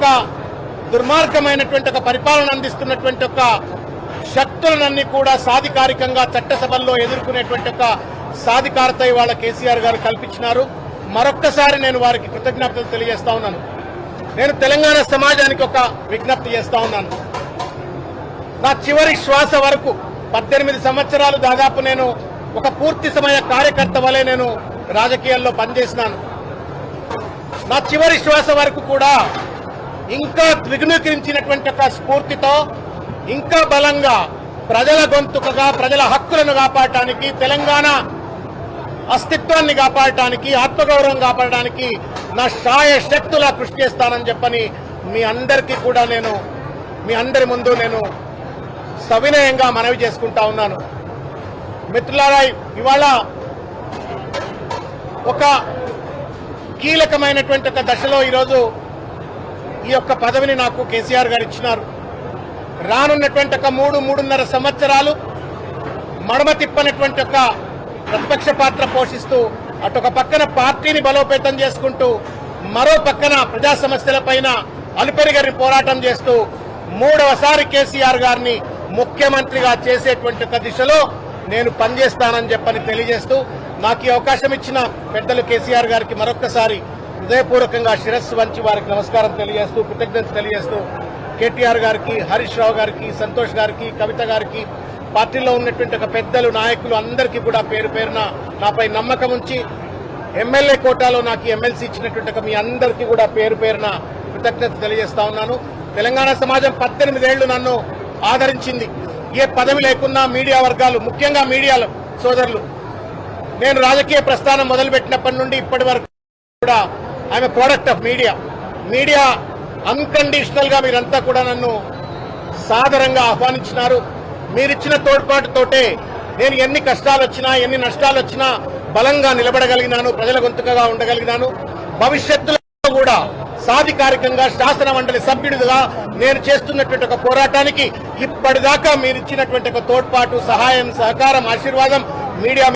ఒక దుర్మార్గమైనటువంటి ఒక పరిపాలన అందిస్తున్నటువంటి ఒక శక్తులనన్నీ కూడా సాధికారికంగా చట్టసభల్లో ఎదుర్కొనేటువంటి ఒక సాధికారత ఇవాళ కేసీఆర్ గారు కల్పించినారు. మరొక్కసారి నేను వారికి కృతజ్ఞతలు తెలియజేస్తా ఉన్నాను. నేను తెలంగాణ సమాజానికి ఒక విజ్ఞప్తి చేస్తా ఉన్నాను. నా చివరి శ్వాస వరకు పద్దెనిమిది సంవత్సరాలు దాదాపు నేను ఒక పూర్తి సమయ కార్యకర్త వలె నేను రాజకీయాల్లో పనిచేసినాను. నా చివరి శ్వాస వరకు కూడా ఇంకా త్రిగుణీకరించినటువంటి ఒక స్ఫూర్తితో ఇంకా బలంగా ప్రజల గొంతుకగా ప్రజల హక్కులను కాపాడటానికి తెలంగాణ అస్తిత్వాన్ని కాపాడటానికి ఆత్మగౌరవం కాపాడటానికి నా శాయ శక్తులా కృషి చేస్తానని చెప్పని మీ అందరికీ కూడా నేను మీ అందరి ముందు నేను సవినయంగా మనవి చేసుకుంటా ఉన్నాను. మిత్రులారా ఇవాళ ఒక కీలకమైనటువంటి ఒక దశలో ఈరోజు ఈ యొక్క పదవిని నాకు కేసీఆర్ గారు ఇచ్చినారు. రానున్నటువంటి ఒక మూడు మూడున్నర సంవత్సరాలు మడమ తిప్పనటువంటి ఒక ప్రతిపక్ష పాత్ర పోషిస్తూ అటు ఒక పక్కన పార్టీని బలోపేతం చేసుకుంటూ మరో పక్కన ప్రజా సమస్యలపైన అలుపెరిగని పోరాటం చేస్తూ మూడవసారి కేసీఆర్ గారిని ముఖ్యమంత్రిగా చేసేటువంటి ఒక దిశలో నేను పనిచేస్తానని చెప్పని తెలియజేస్తూ నాకు ఈ అవకాశం ఇచ్చిన పెద్దలు కేసీఆర్ గారికి మరొక్కసారి హృదయపూర్వకంగా శిరస్సు వంచి వారికి నమస్కారం తెలియజేస్తూ కృతజ్ఞత తెలియజేస్తూ కేటీఆర్ గారికి హరీష్ రావు గారికి సంతోష్ గారికి కవిత గారికి పార్టీలో ఉన్నటువంటి ఒక పెద్దలు నాయకులు అందరికీ కూడా పేరు పేరున నాపై నమ్మకం ఉంచి ఎమ్మెల్యే కోటాలో నాకు ఎమ్మెల్సీ ఇచ్చినటువంటి ఒక మీ అందరికీ కూడా పేరు పేరున కృతజ్ఞత తెలియజేస్తా ఉన్నాను. తెలంగాణ సమాజం పద్దెనిమిదేళ్ళు నన్ను ఆదరించింది. ఏ పదవి లేకున్నా మీడియా వర్గాలు ముఖ్యంగా మీడియా సోదరులు. నేను రాజకీయ ప్రస్థానం మొదలుపెట్టినప్పటి నుండి ఇప్పటి వరకు కూడా I'm product of media media అన్కండిషనల్గా మీరంతా కూడా నన్ను సాదరంగా ఆహ్వానించినారు. మీరిచ్చిన తోడ్పాటుతోటే నేను ఎన్ని కష్టాలు వచ్చినా ఎన్ని నష్టాలు వచ్చినా బలంగా నిలబడగలిగినాను ప్రజల గొంతుకగా ఉండగలిగినాను. భవిష్యత్తులో కూడా సాధికారికంగా శాసన మండలి సభ్యుడిగా నేను చేస్తున్నటువంటి ఒక పోరాటానికి ఇప్పటిదాకా మీరు ఇచ్చినటువంటి ఒక తోడ్పాటు సహాయం సహకారం ఆశీర్వాదం మీడియా